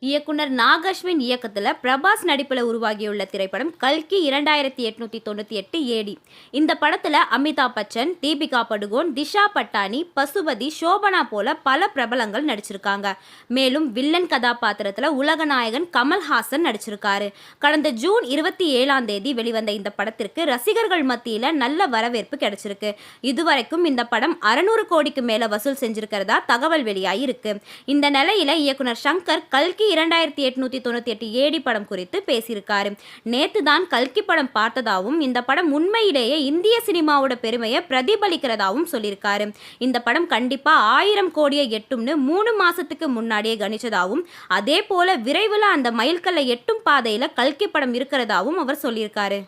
இயக்குனர் நாகஸ்வின் இயக்கத்தில் பிரபாஸ் நடிப்பில் உருவாகியுள்ள திரைப்படம் கல்கி இரண்டாயிரத்தி எட்நூத்தி தொண்ணூற்றி எட்டு ஏடி. இந்த படத்தில் அமிதாப் பச்சன் தீபிகா படுகோன் திஷா பட்டானி பசுபதி சோபனா போல பல பிரபலங்கள் நடிச்சிருக்காங்க. மேலும் வில்லன் கதாபாத்திரத்தில் உலகநாயகன் கமல்ஹாசன் நடிச்சிருக்காரு. கடந்த ஜூன் இருபத்தி ஏழாம் தேதி வெளிவந்த இந்த படத்திற்கு ரசிகர்கள் மத்தியில் நல்ல வரவேற்பு கிடைச்சிருக்கு. இதுவரைக்கும் இந்த படம் அறநூறு கோடிக்கு மேலே வசூல் செஞ்சிருக்கிறதா தகவல் வெளியாகிருக்கு இந்த நிலையில இயக்குனர் சங்கர் கல்கி இரண்டாயிரத்தி எட்நூத்தி தொண்ணூற்றி எட்டு ஏடி படம் குறித்து பேசியிருக்காரு. நேத்து தான் கல்கி படம் பார்த்ததாவும் இந்த படம் உண்மையிலேயே இந்திய சினிமாவோட பெருமையை பிரதிபலிக்கிறதாகவும் சொல்லியிருக்காரு. இந்த படம் கண்டிப்பாக ஆயிரம் கோடியை எட்டும்னு மூணு மாசத்துக்கு முன்னாடியே கணிச்சதாகவும் அதே போல விரைவில் அந்த மைல்கல்லை எட்டும் பாதையில் கல்கி படம் இருக்கிறதாவும் அவர் சொல்லியிருக்காரு.